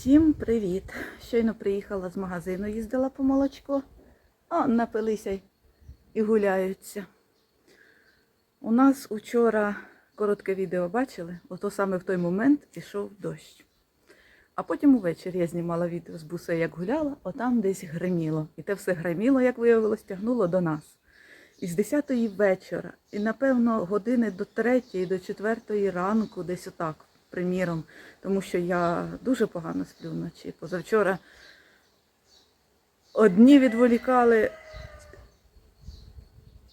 Всім привіт! Щойно приїхала з магазину, їздила по молочко, а напилися і гуляються. У нас учора коротке відео бачили, ото саме в той момент пішов дощ. А потім увечері я знімала відео з буса, як гуляла, отам десь гриміло. І те все гриміло, як виявилось, тягнуло до нас. І з 10-ї вечора, і напевно години до 3 до 4 ранку, десь отак, приміром, тому що я дуже погано сплю вночі. Позавчора одні відволікали,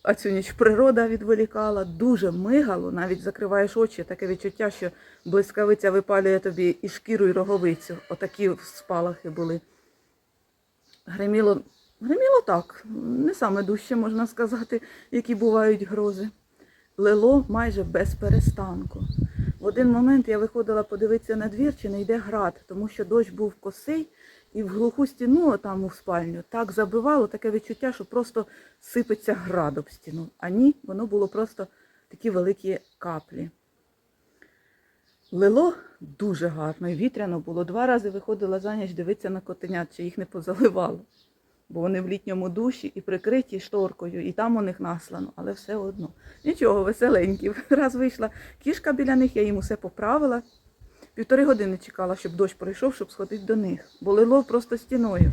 а цю ніч природа відволікала, дуже мигало, навіть закриваєш очі, таке відчуття, що блискавиця випалює тобі і шкіру, і роговицю. Отакі спалахи були. Гриміло, гриміло так, не саме дужче, можна сказати, які бувають грози. Лило майже без перестанку. В один момент я виходила подивитися на двір, чи не йде град, тому що дощ був косий, і в глуху стіну, там у спальню, так забивало таке відчуття, що просто сипеться град об стіну. А ні, воно було просто такі великі каплі. Лило дуже гарно і вітряно було. Два рази виходила за ніч дивитися на котенят, чи їх не позаливало. Бо вони в літньому душі і прикриті шторкою, і там у них наслано, але все одно. Нічого, веселенькі. Раз вийшла кішка біля них, я їм усе поправила. Півтори години чекала, щоб дощ пройшов, щоб сходити до них. Бо лило просто стіною.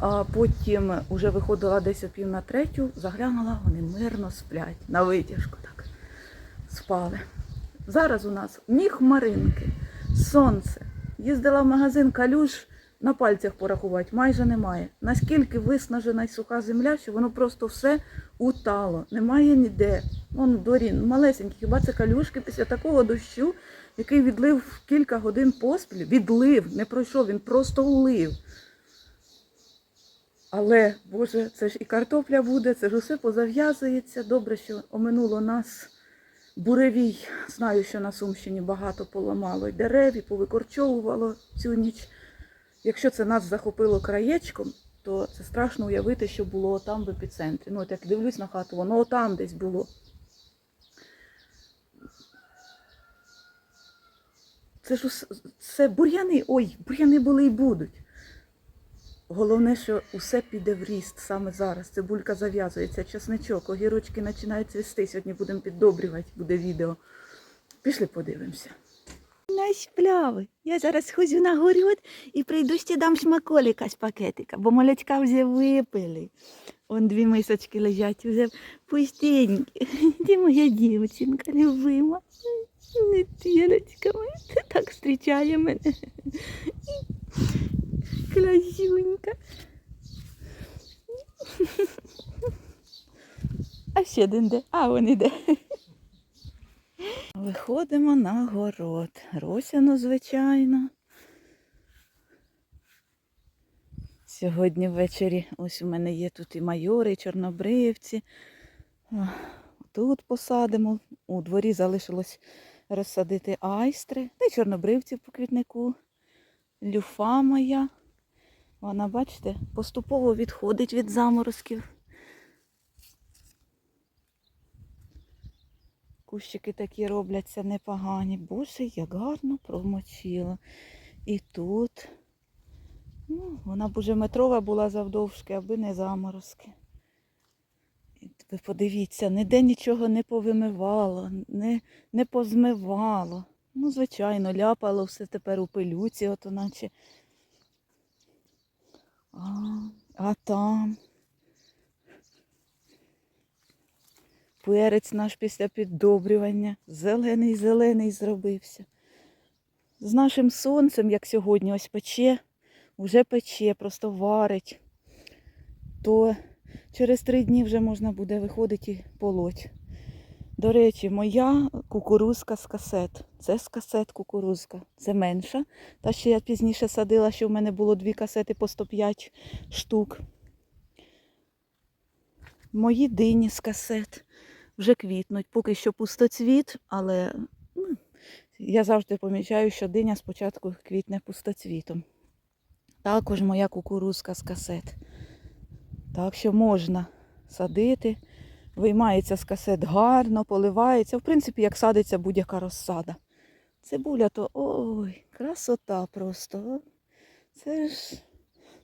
А потім вже виходила десь о пів на третю, заглянула, вони мирно сплять, на витяжку так спали. Зараз у нас ні хмаринки, сонце. Їздила в магазин калюш, на пальцях порахувати, майже немає. Наскільки виснажена й суха земля, що воно просто все утало. Немає ніде. Вон дорін, малесенький, хіба це калюшки після такого дощу, який відлив кілька годин поспіль, відлив, не пройшов, він просто улив. Але, Боже, це ж і картопля буде, це ж усе позав'язується. Добре, що оминуло нас буревій. Знаю, що на Сумщині багато поламало й дерев, і повикорчовувало цю ніч. Якщо це нас захопило краєчком, то це страшно уявити, що було там в епіцентрі. Ну, от як дивлюсь на хату, воно отам десь було. Це ж це бур'яни, ой, бур'яни були і будуть. Головне, що усе піде в ріст саме зараз. Цибулька зав'язується, чесничок, огірочки починають цвісти. Сьогодні будемо піддобрювати, буде відео. Пішли подивимося. Наш пляви. Я зараз ходжу на город і прийду ще дам шмаколика з пакетика, бо молочка вже випили. Он дві мисочки лежать вже пустенькі. Де моя дівчинка любима? Не тілочка моя, ти так зустрічає мене. Красюнька. А ще один де? А, він іде. Виходимо на город. Росяно, звичайно. Сьогодні ввечері ось у мене є тут і майори, і чорнобривці. Тут посадимо. У дворі залишилось розсадити айстри, та й чорнобривці по квітнику. Люфа моя. Вона, бачите, поступово відходить від заморозків. Кущики такі робляться непогані. Боже, як гарно промочила. І тут. Ну, вона б уже метрова була завдовжки, аби не заморозки. Ви подивіться, ніде нічого не повимивало, не, не позмивало. Ну, звичайно, ляпало все тепер у пилюці, ото наче. А, а там. Перець наш після піддобрювання. Зелений, зелений зробився. З нашим сонцем, як сьогодні, ось пече, вже пече, просто варить. То через три дні вже можна буде виходити і полоть. До речі, моя кукурузка з касет. Це з касет кукурузка. Це менша. Та ще я пізніше садила, що в мене було дві касети по 105 штук. Мої дині з касет вже квітнуть. Поки що пустоцвіт, але ну, я завжди помічаю, що диня спочатку квітне пустоцвітом. Також моя кукурузка з касет. Так що можна садити. Виймається з касет гарно, поливається. В принципі, як садиться будь-яка розсада. Цибуля то ой, Красота просто. Це ж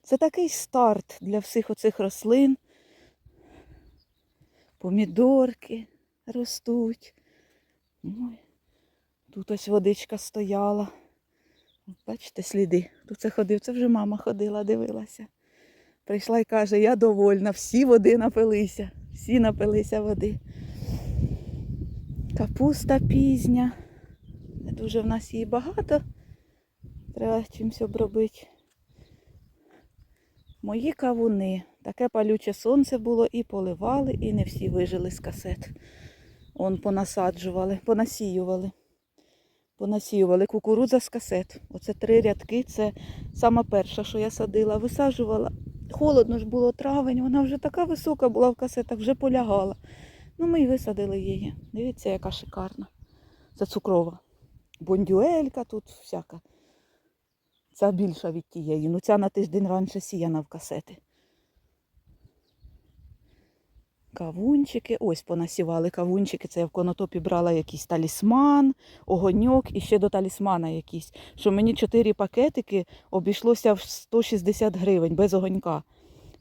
це такий старт для всіх оцих рослин. Помідорки ростуть. Ой, тут ось водичка стояла. Бачите сліди? Тут це ходив, це вже мама ходила, дивилася. Прийшла і каже, я довольна, всі води напилися, всі напилися води. Капуста пізня. Не дуже в нас її багато. Треба чимось обробити. Мої кавуни. Таке палюче сонце було і поливали, і не всі вижили з касет. Он понасаджували, понасіювали. Понасіювали кукурудза з касет. Оце три рядки. Це сама перша, що я садила. Висаджувала. Холодно ж було травень, вона вже така висока була в касетах, вже полягала. Ну, ми й висадили її. Дивіться, яка шикарна. Це цукрова. Бондюелька тут всяка. Ця більша від тієї. Ну ця на тиждень раніше сіяна в касети. Кавунчики. Ось понасівали кавунчики. Це я в конотопі брала якийсь талісман, огоньок і ще до талісмана якийсь. Що мені 4 пакетики обійшлося в 160 гривень без огонька.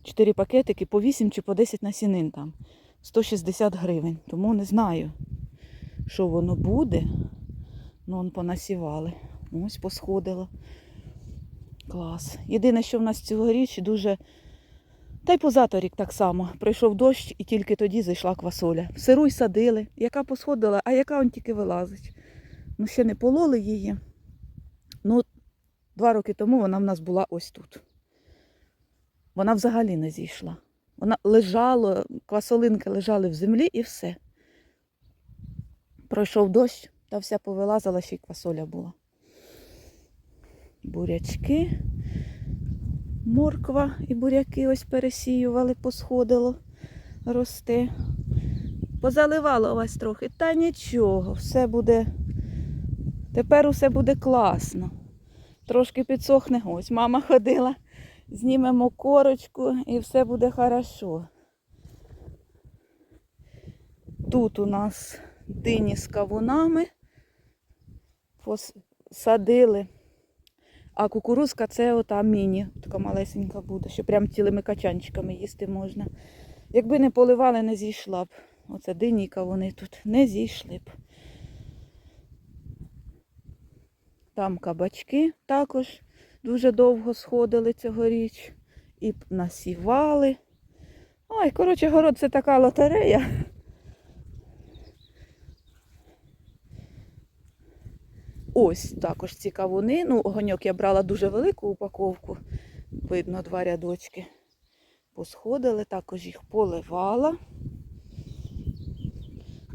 4 пакетики по 8 чи по 10 насінин там. 160 гривень. Тому не знаю, що воно буде. Ну, он понасівали. Ось посходило. Клас. Єдине, що в нас цьогоріч дуже. Та й позаторік так само. Прийшов дощ і тільки тоді зайшла квасоля. Сиру й садили, яка посходила, а яка он тільки вилазить. Ну, ще не пололи її. Ну, два роки тому вона в нас була ось тут. Вона взагалі не зійшла. Вона лежала, квасолинки лежали в землі і все. Пройшов дощ, та вся повилазила, ще й квасоля була. Бурячки, морква і буряки ось пересіювали, посходило, росте. Позаливало вас трохи, та нічого, все буде. Тепер усе буде класно. Трошки підсохне. Ось мама ходила. Знімемо корочку і все буде хорошо. Тут у нас дині з кавунами. Посадили. А кукурузка це ота міні, така малесенька буде, що прям цілими качанчиками їсти можна. Якби не поливали, не зійшла б. Оце диніка вони тут не зійшли б. Там кабачки також дуже довго сходили цьогоріч. І насівали. Ой, коротше, город це така лотерея. Ось також ці кавуни. Ну, огоньок я брала дуже велику упаковку. Видно, два рядочки. Посходили, також їх поливала.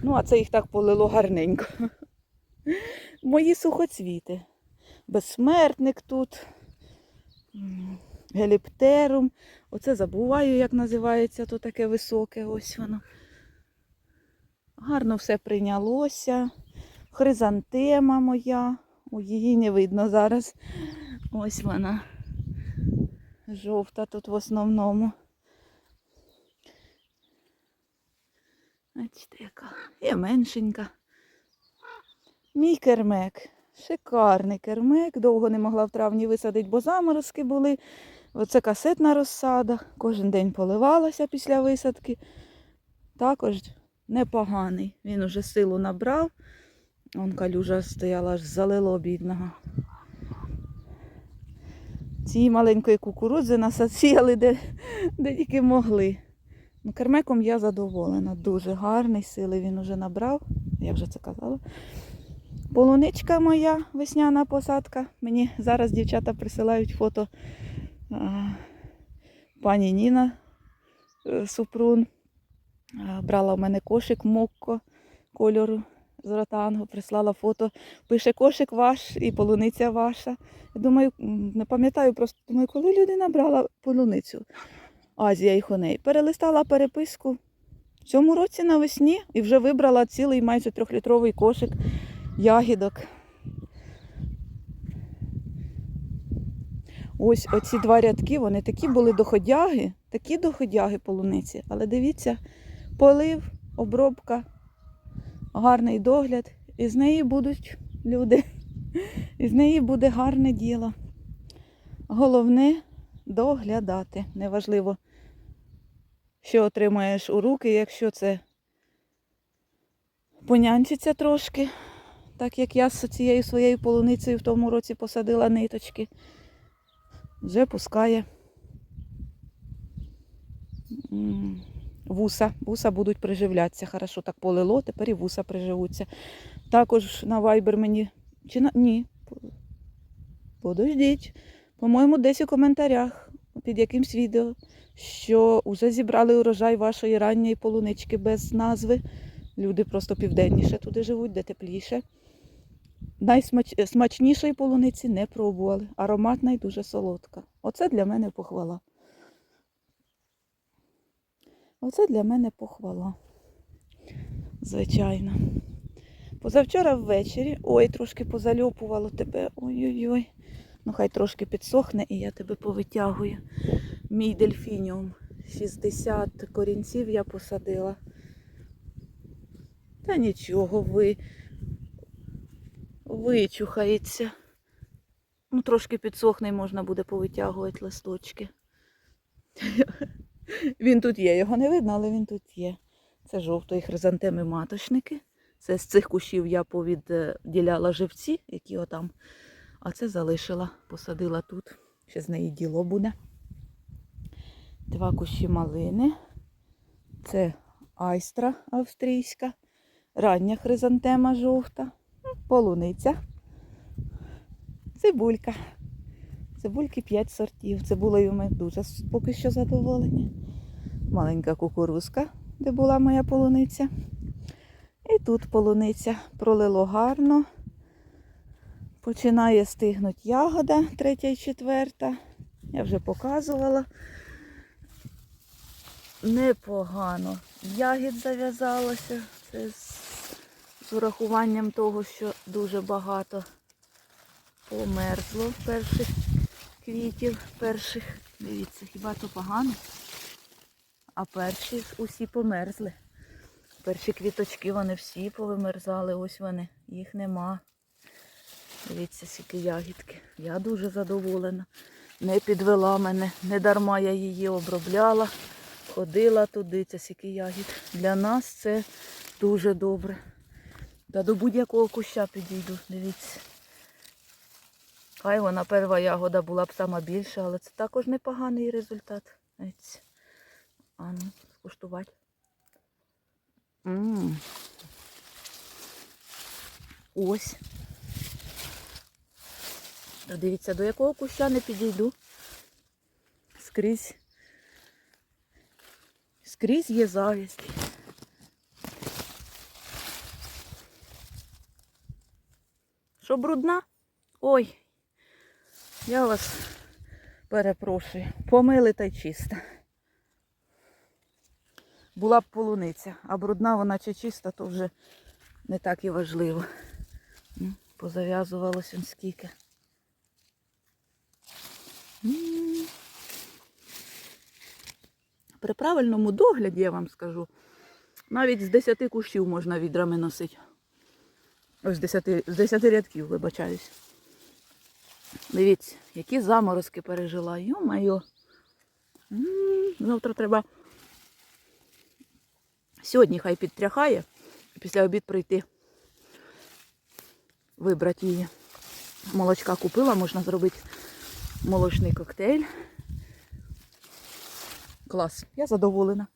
Ну, а це їх так полило гарненько. Мої сухоцвіти. Безсмертник тут. Геліптерум. Оце забуваю, як називається, то таке високе, ось воно. Гарно все прийнялося. Хризантема моя. О, її не видно зараз. Ось вона. Жовта тут в основному. Бачите, яка. Є меншенька. Мій кермек. Шикарний кермек. Довго не могла в травні висадити, бо заморозки були. Оце касетна розсада. Кожен день поливалася після висадки. Також непоганий. Він уже силу набрав. Вон калюжа стояла, аж залило бідного. Ці маленької кукурудзи насадили, де, де тільки могли. Ну, кермеком я задоволена. Дуже гарний, сили він уже набрав. Я вже це казала. Полуничка моя, весняна посадка. Мені зараз дівчата присилають фото а, пані Ніна е, Супрун. А, брала в мене кошик мокко кольору з ротангу, прислала фото. Пише кошик ваш і полуниця ваша. Я думаю, не пам'ятаю просто, думаю, коли людина брала полуницю Азія і Хоней. Перелистала переписку в цьому році навесні і вже вибрала цілий майже трьохлітровий кошик ягідок. Ось оці два рядки, вони такі були доходяги, такі доходяги полуниці. Але дивіться, полив, обробка, гарний догляд. І з неї будуть люди. І з неї буде гарне діло. Головне доглядати. Неважливо, що отримаєш у руки, якщо це понянчиться трошки, так як я з цією своєю полуницею в тому році посадила ниточки, вже пускає вуса. Вуса будуть приживлятися. Хорошо так полило, тепер і вуса приживуться. Також на Viber мені. Чи на. Ні. Подождіть. По-моєму, десь у коментарях під якимсь відео, що вже зібрали урожай вашої ранньої полунички без назви. Люди просто південніше туди живуть, де тепліше. Найсмачнішої полуниці не пробували. Ароматна і дуже солодка. Оце для мене похвала. Оце для мене похвала. Звичайно. Позавчора ввечері, ой, трошки позальопувало тебе. Ой-ой-ой. Ну, хай трошки підсохне і я тебе повитягую. Мій дельфініум. 60 корінців я посадила. Та нічого, ви вичухається. Ну, трошки підсохне і можна буде повитягувати листочки. Він тут є, його не видно, але він тут є. Це жовтої хризантеми маточники. Це з цих кущів я повідділяла живці, які отам. А це залишила, посадила тут. Ще з неї діло буде. Два кущі малини. Це айстра австрійська, рання хризантема жовта, полуниця, цибулька. Цибульки 5 сортів. Цибулею ми дуже поки що задоволені. Маленька кукурузка, де була моя полуниця. І тут полуниця пролило гарно. Починає стигнути ягода, третя і четверта. Я вже показувала. Непогано. Ягід зав'язалося. Це з, урахуванням того, що дуже багато померзло перших квітів, перших. Дивіться, хіба то погано? А перші усі померзли. Перші квіточки вони всі повимерзали, ось вони, їх нема. Дивіться, скільки ягідки. Я дуже задоволена. Не підвела мене, не дарма я її обробляла, ходила туди, це скільки ягід. Для нас це дуже добре. Та до будь-якого куща підійду, дивіться. Хай вона перша ягода була б сама більша, але це також непоганий результат. А ну, скуштувати. М. Ось. Дивіться, до якого куща не підійду. Скрізь. Скрізь є завість. Що брудна? Ой, я вас перепрошую. Помили та й чиста. Була б полуниця, а брудна вона чи чиста, то вже не так і важливо. Позав'язувалося скільки. При правильному догляді, я вам скажу, навіть з 10 кущів можна відрами носити. Ось з 10, з 10 рядків, вибачаюсь. Дивіться, які заморозки пережила. Йо-майо. Завтра треба. Сьогодні хай підтряхає, після обід прийти. Вибрати її. Молочка купила, можна зробити молочний коктейль. Клас, я задоволена.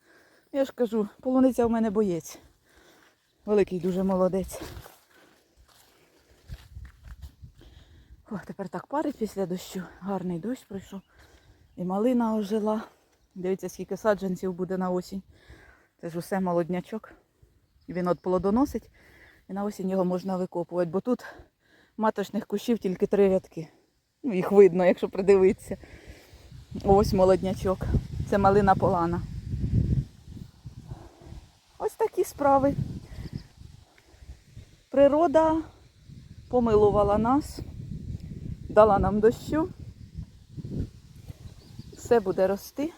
Я ж кажу, полуниця в мене боєць. Великий дуже молодець. О, тепер так парить після дощу. Гарний дощ пройшов. І малина ожила. Дивіться, скільки саджанців буде на осінь. Це ж усе молоднячок. Він от плодоносить і на осінь його можна викопувати, бо тут маточних кущів тільки три рядки. Ну, їх видно, якщо придивитися. Ось молоднячок. Це малина полана. Ось такі справи. Природа помилувала нас, дала нам дощу. Все буде рости.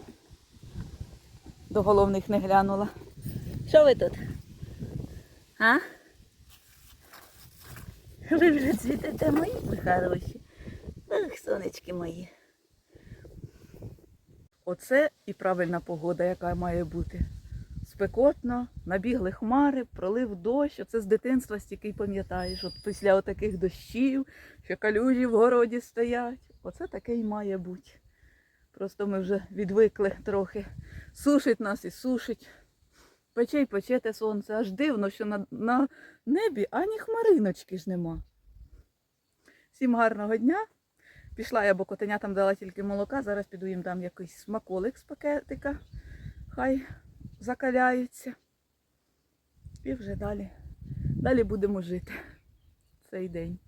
До головних не глянула. Що ви тут? А? Ви вже цвітете мої ви хороші. Ах, сонечки мої. Оце і правильна погода, яка має бути. Спекотно, набігли хмари, пролив дощ. Оце з дитинства стільки пам'ятаєш. От після отаких дощів, що калюжі в городі стоять. Оце таке й має бути. Просто ми вже відвикли трохи. Сушить нас і сушить. Пече й пече те сонце. Аж дивно, що на, на небі ані хмариночки ж нема. Всім гарного дня. Пішла я, бо котенятам дала тільки молока. Зараз піду їм дам якийсь смаколик з пакетика. Хай закаляються. І вже далі. Далі будемо жити цей день.